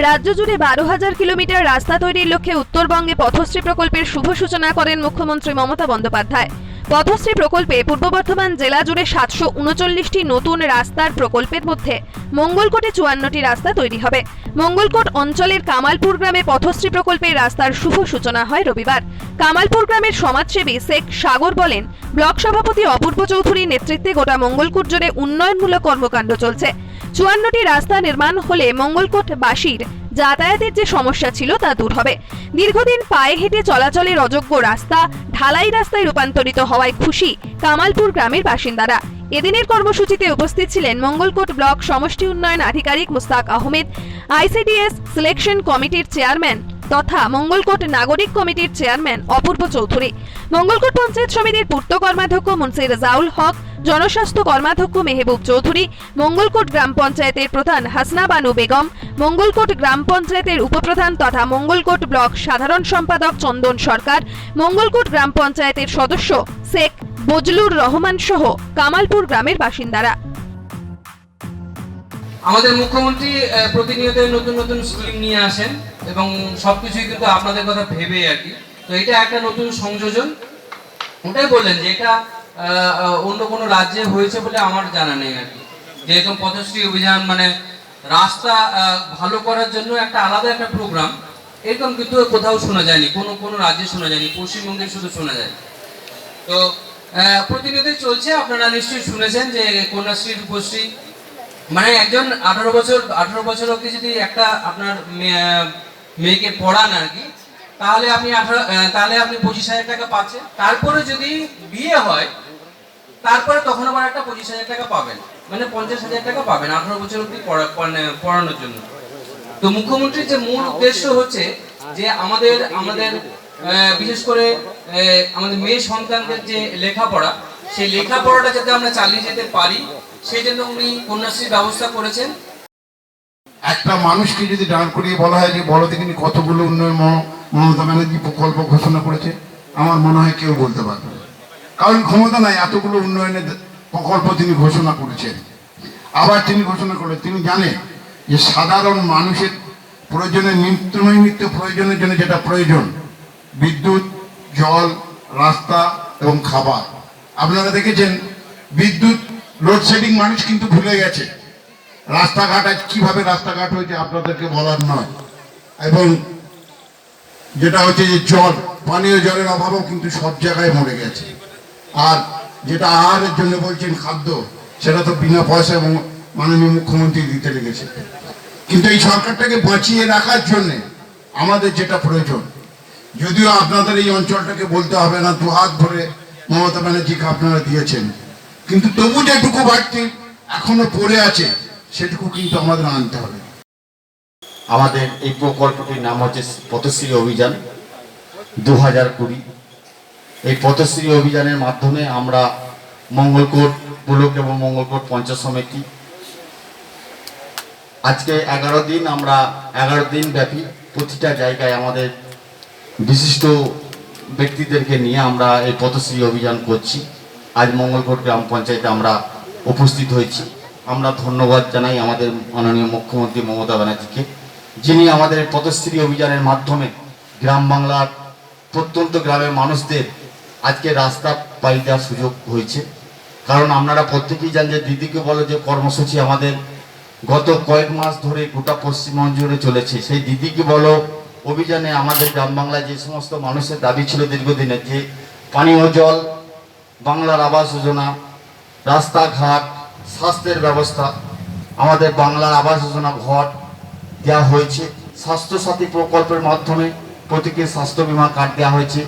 রাজ্য জুড়ে বারো হাজার কিলোমিটার রাস্তা তৈরির লক্ষ্যে উত্তরবঙ্গে পথশ্রী প্রকল্পের শুভ সূচনা করেন মুখ্যমন্ত্রী মমতা বন্দ্যোপাধ্যায়। পথশ্রী প্রকল্পে পূর্ব বর্ধমান জেলা জুড়ে সাতশো উনচল্লিশটি নতুন রাস্তার প্রকল্পের মধ্যে মঙ্গলকোটে চুয়ান্নটি রাস্তা তৈরি হবে। মঙ্গলকোট অঞ্চলের কামালপুর গ্রামে পথশ্রী প্রকল্পের রাস্তার শুভ সূচনা হয় রবিবার। কামালপুর গ্রামের সমাজসেবী শেখ সাগর বলেন, ব্লক সভাপতি অপূর্ব চৌধুরীর নেতৃত্বে গোটা মঙ্গলকোট জুড়ে উন্নয়নমূলক কর্মকাণ্ড চলছে। চুয়ান্নটি রাস্তা নির্মাণ হলে মঙ্গলকোটবাসীর যাতায়াতের যে সমস্যা ছিল তা দূর হবে। দীর্ঘদিন পায়ে হেঁটে চলাচলের অযোগ্য রাস্তা ঢালাই রাস্তায় রূপান্তরিত হওয়ায় খুশি কামালপুর গ্রামের বাসিন্দারা। এদিনের কর্মসূচিতে উপস্থিত ছিলেন মঙ্গলকোট ব্লক সমষ্টি উন্নয়ন আধিকারিক মুস্তাক আহমেদ, আইসিডিএস সিলেকশন কমিটির চেয়ারম্যান তথা মঙ্গলকোট নাগরিক কমিটির চেয়ারম্যান অপূর্ব চৌধুরী। মঙ্গলকোট পঞ্চায়েত সমিতির পূর্ত কর্মাধ্যক্ষ মুন্সি রাজাউল হক, জনস্বাস্থ্য কর্মাধ্যক্ষ মেহবুব চৌধুরী, মঙ্গলকোট গ্রাম পঞ্চায়েতের প্রধান হাসনা বানু বেগম, মঙ্গলকোট গ্রাম পঞ্চায়েতের উপপ্রধান তথা মঙ্গলকোট ব্লক সাধারণ সম্পাদক চন্দন সরকার, মঙ্গলকোট গ্রাম পঞ্চায়েতের সদস্য শেখ বজলুর রহমান সহ কামালপুর গ্রামের বাসিন্দারা। আমাদের মুখ্যমন্ত্রী প্রতিনিয়ত নতুন নতুন স্কিম নিয়ে আসেন। এবং সবকিছুই কিন্তু আপনাদের কথা ভেবে আর কি। তো এটা একটা নতুন সংযোজন। ওটাই বললেন যে এটা অন্য কোনো রাজ্যে হয়েছে বলে আমার জানা নেই আর কি। যেরকম পথশ্রী অভিযান মানে রাস্তা ভালো করার জন্য একটা আলাদা একটা প্রোগ্রাম এরকম কিন্তু কোথাও শোনা যায়নি, কোনো কোনো রাজ্যে শোনা যায়নি, পশ্চিমবঙ্গে শুধু শোনা যায়। তো প্রতিনিধি চলছে, আপনারা নিশ্চয়ই শুনেছেন যে কন্যাশ্রী, রূপশ্রী মানে একজন আঠারো বছর আঠারো বছর অব্দি যদি একটা আপনার মেয়েকে পড়ান আর কি, তাহলে আপনি আঠারো তাহলে আপনি পঁচিশ হাজার টাকা পাচ্ছেন। তারপরে যদি বিয়ে হয়, তারপরে তখন আবার একটা পঁচিশ হাজার টাকা পাবেন। মানে পঞ্চাশ হাজার টাকা পাবেন আঠারো বছর অব্দি পড়া- পড়ানোর জন্য। তো মুখ্যমন্ত্রীর যে মূল উদ্দেশ্য হচ্ছে যে আমাদের আমাদের বিশেষ করে আমাদের মেয়ে সন্তানদের যে লেখাপড়া, সেই লেখাপড়াটা যাতে আমরা চালিয়ে যেতে পারি, সেই জন্য উনি কন্যাশ্রীর ব্যবস্থা করেছেন। একটা মানুষকে যদি দাঁড় করিয়ে বলা হয় যে বড় দেখিনি কতগুলো উন্নয়ন মমতা ব্যানার্জি প্রকল্প ঘোষণা করেছে, আমার মনে হয় কেউ বলতে পারবে। কারণ ক্ষমতা নাই, এতগুলো উন্নয়নের প্রকল্প তিনি ঘোষণা করেছেন। আবার তিনি ঘোষণা করলেন, তিনি জানেন যে, সাধারণ মানুষের প্রয়োজনে নিত্য নৈমিত্য প্রয়োজনের জন্য যেটা প্রয়োজন, বিদ্যুৎ, জল, রাস্তা এবং খাবার। আপনারা দেখেছেন, বিদ্যুৎ লোডশেডিং মানুষ কিন্তু ভুলে গেছে। রাস্তাঘাট আজ কীভাবে রাস্তাঘাট হয়েছে আপনাদেরকে বলার নয়। এবং যেটা হচ্ছে যে জল, পানীয় জলের অভাবও কিন্তু সব জায়গায় মরে গেছে। আর যেটা আহারের জন্য বলছেন খাদ্য, সেটা তো বিনা পয়সা এবং মাননীয় মুখ্যমন্ত্রী দিতে লেগেছে। কিন্তু এই সরকারটাকে বাঁচিয়ে রাখার জন্যে আমাদের যেটা প্রয়োজন, যদিও আপনাদের এই অঞ্চলটাকে বলতে হবে না, দু হাত ধরে মমতা ব্যানার্জিকে আপনারা দিয়েছেন, কিন্তু তবু যেটুকু বাড়তি এখনও পড়ে আছে সেটুকু কিন্তু আমাদের আনতে হবে। আমাদের এই প্রকল্পটির নাম হচ্ছে পথশ্রী অভিযান দু হাজার কুড়ি। এই পথশ্রী অভিযানের মাধ্যমে আমরা মঙ্গলকোট ব্লক এবং মঙ্গলকোট পঞ্চায়েত সমিতি, আজকে এগারো দিন আমরা এগারো দিন ব্যাপী প্রতিটা জায়গায় আমাদের বিশিষ্ট ব্যক্তিদেরকে নিয়ে আমরা এই পথশ্রী অভিযান করছি। আজ মঙ্গলকোট গ্রাম পঞ্চায়েতে আমরা উপস্থিত হয়েছি। আমরা ধন্যবাদ জানাই আমাদের মাননীয় মুখ্যমন্ত্রী মমতা ব্যানার্জিকে, যিনি আমাদের এই পথশ্রী অভিযানের মাধ্যমে গ্রাম বাংলার প্রত্যন্ত গ্রামের মানুষদের আজকে রাস্তা পাই দেওয়ার সুযোগ হয়েছে। কারণ আপনারা প্রত্যেকেই জানেন যে দিদিকে বলো যে কর্মসূচি আমাদের গত কয়েক মাস ধরে গোটা পশ্চিমবঙ্গ জুড়ে চলেছে। সেই দিদিকে বলো, অভিযানে আমাদের গ্রাম বাংলায় যে সমস্ত মানুষের দাবি ছিল দীর্ঘদিনের যে পানীয় জল, বাংলার আবাস যোজনা, রাস্তাঘাট স্বাস্থ্যের ব্যবস্থা, আমাদের বাংলার আবাস যোজনা ঘর দেওয়া হয়েছে। স্বাস্থ্যসাথী প্রকল্পের মাধ্যমে প্রতীকী স্বাস্থ্য বিমা কার্ড দেওয়া হয়েছে।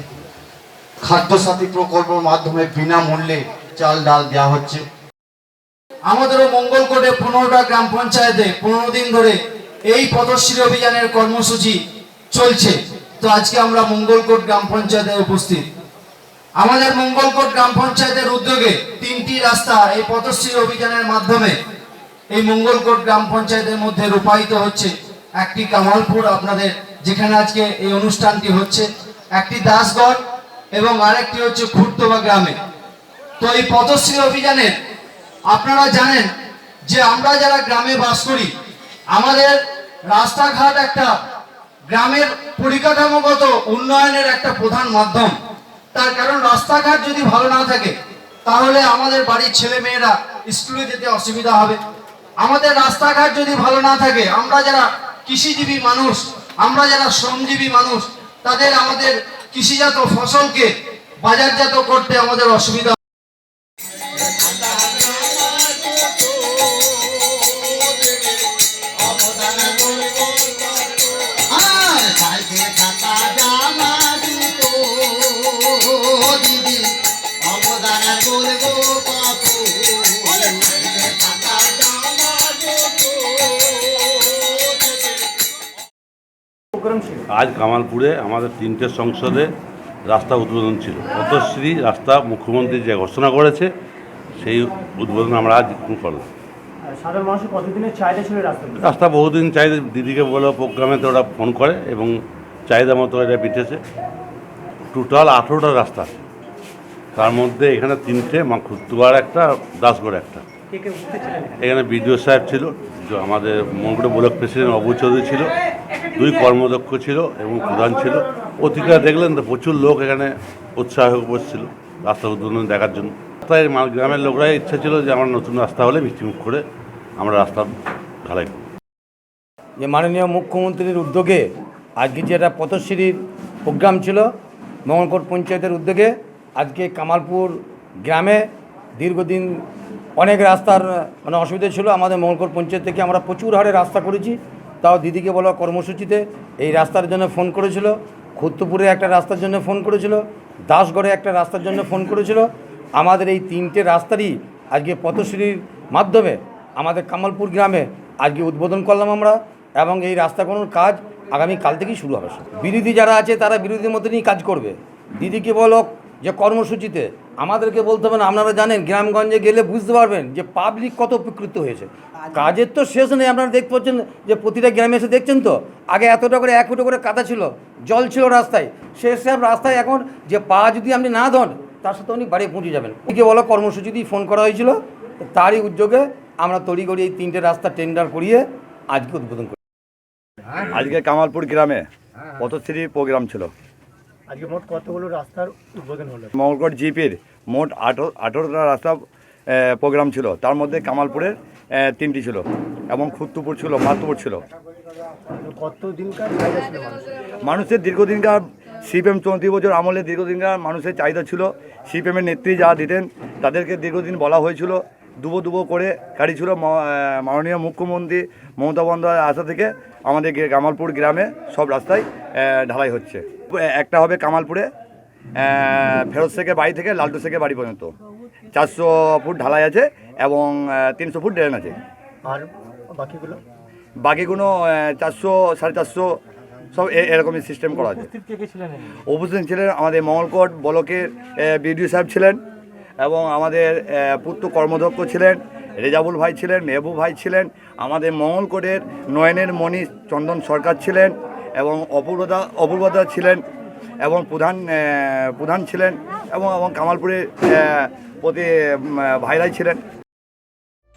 খাদ্যসাথী প্রকল্পের মাধ্যমে বিনামূল্যে চাল ডাল দেওয়া হচ্ছে। আমাদেরও মঙ্গলকোটে পনেরোটা গ্রাম পঞ্চায়েতে পনেরো দিন ধরে এই পদশ্রী অভিযানের কর্মসূচি চলছে। তো আজকে আমরা মঙ্গলকোট গ্রাম পঞ্চায়েতে উপস্থিত। আমাদের মঙ্গলকোট গ্রাম পঞ্চায়েতের উদ্যোগে তিনটি রাস্তা এই পথশ্রী অভিযানের মাধ্যমে এই মঙ্গলকোট গ্রাম পঞ্চায়েতের মধ্যে রূপায়িত হচ্ছে। একটি কামালপুর আপনাদের যেখানে আজকে এই অনুষ্ঠানটি হচ্ছে, একটি দাসগড় এবং আরেকটি হচ্ছে খুর্তবা গ্রামে। তো এই পথশ্রী অভিযানের আপনারা জানেন যে আমরা যারা গ্রামে বাস করি, আমাদের রাস্তাঘাট একটা গ্রামের পরিকাঠামোগত উন্নয়নের একটা প্রধান মাধ্যম। তার কারণ রাস্তাঘাট যদি ভালো না থাকে, তাহলে আমাদের বাড়ির ছেলে মেয়েরা স্কুলে যেতে অসুবিধা হবে। আমাদের রাস্তাঘাট যদি ভালো না থাকে, আমরা যারা কৃষিজীবী মানুষ, আমরা যারা শ্রমজীবী মানুষ, তাদের আমাদের কৃষিজাত ফসলকে বাজারজাত করতে আমাদের অসুবিধা আজ কামালপুরে আমাদের তিনটে সংসদে রাস্তা উদ্বোধন ছিল। পথশ্রী রাস্তা মুখ্যমন্ত্রী যে ঘোষণা করেছে সেই উদ্বোধন আমরা আজ করলাম। সাধারণ কতদিনের চাহিদা রাস্তা বহুদিন চাহিদা দিদিকে বলো প্রোগ্রামেতে ওরা ফোন করে এবং চাহিদা মতো এটা পিঠেছে। টোটাল আঠেরোটা রাস্তা আছে। তার মধ্যে এখানে তিনটে মা খুতুয়ার একটা দাসগড় একটা। এখানে বিডিও সাহেব ছিল যে আমাদের মঙ্গল ব্লক প্রেসিডেন্ট অবু চৌধুরী ছিল দুই কর্মদক্ষ ছিল এবং প্রধান ছিল। অতিথিরা দেখলেন তো প্রচুর লোক এখানে উৎসাহ হয়ে বসছিল রাস্তা উদ্বোধন দেখার জন্য। তাই গ্রামের লোকরাই ইচ্ছা ছিল যে আমার নতুন রাস্তা হলে মিষ্টিমুখ করে আমরা রাস্তা ঢালাই করব। যে মাননীয় মুখ্যমন্ত্রীর উদ্যোগে আজকে যে একটা পথশ্রীর প্রোগ্রাম ছিল মঙ্গলকোট পঞ্চায়েতের উদ্যোগে আজকে কামালপুর গ্রামে দীর্ঘদিন অনেক রাস্তার মানে অসুবিধা ছিল। আমাদের মঙ্গলকোট পঞ্চায়েত থেকে আমরা প্রচুর হারে রাস্তা করেছি। তাও দিদিকে বলা কর্মসূচিতে। এই রাস্তার জন্য ফোন করেছিল। খুত্তুপুরে একটা রাস্তার জন্য ফোন করেছিল। দাসগড়ে একটা রাস্তার জন্য ফোন করেছিল। আমাদের এই তিনটে রাস্তারই আজকে পথশ্রীর মাধ্যমে আমাদের কামালপুর গ্রামে আজকে উদ্বোধন করলাম আমরা এবং এই রাস্তা কোনোর কাজ আগামী কাল থেকেই শুরু হবে। বিরোধী যারা আছে তারা বিরোধীর মতনই কাজ করবে। দিদিকে বলো যে কর্মসূচিতে আমাদেরকে বলতে হবে না আপনারা জানেন গ্রামগঞ্জে গেলে বুঝতে পারবেন যে পাবলিক কত উপকৃত হয়েছে। কাজের তো শেষ নেই আপনারা দেখতে পাচ্ছেন যে প্রতিটা গ্রামে এসে দেখছেন তো আগে এতটা করে এক ফুটো করে কাদা ছিল জল ছিল রাস্তায়। শেষ সব রাস্তায় এখন যে পা যদি আপনি না ধন তার সাথে উনি বাড়ি পৌঁছে যাবেন। একে বলো কর্মসূচি দিয়ে ফোন করা হয়েছিল তারই উদ্যোগে আমরা তড়িঘড়ি এই তিনটে রাস্তা টেন্ডার করিয়ে আজকে উদ্বোধন করি। আজকে কামালপুর গ্রামে পথশ্রী প্রোগ্রাম ছিল। আজকে মোট কতগুলো রাস্তার উদ্বোধন হলো? মঙ্গলকোট জিপির মোট আঠেরো আঠেরোটা রাস্তা প্রোগ্রাম ছিল। তার মধ্যে কামালপুরের তিনটি ছিল এবং খুত্তুপুর ছিল মাতুপুর ছিল। মানুষের? দীর্ঘদিনকার সিপিএম চৌত্রিশ বছর আমলে দীর্ঘদিনকার মানুষের চাহিদা ছিল। সিপিএমের নেত্রী যা দিতেন তাদেরকে দীর্ঘদিন বলা হয়েছিল। দুবো দুবো করে গাড়ি ছিল মাননীয় মুখ্যমন্ত্রী মমতা বন্দ্যোপাধ্যায় আসা থেকে আমাদের কামালপুর গ্রামে সব রাস্তায় ঢালাই হচ্ছে। একটা হবে কামালপুরে ফেরত শেখের বাড়ি থেকে লালটু শেখের বাড়ি পর্যন্ত। চারশো ফুট ঢালাই আছে এবং তিনশো ফুট ড্রেন আছে। আর বাকিগুলো? বাকিগুলো চারশো সাড়ে চারশো সব এ- এরকমই সিস্টেম করা আছে। উপস্থিত কে কে ছিলেন উপস্থিত ছিলেন আমাদের মঙ্গলকোট ব্লকের বিডিও সাহেব ছিলেন এবং আমাদের পুত্র কর্মদক্ষ ছিলেন, রেজাবুল ভাই ছিলেন, মেহবুব ভাই ছিলেন, আমাদের মঙ্গলকোটের নয়নের মণি চন্দন সরকার ছিলেন এবং অপূর্বদা অপূর্বদা ছিলেন এবং প্রধান প্রধান ছিলেন এবং এবং কামালপুরের প্রতি ভাইরাই ছিলেন।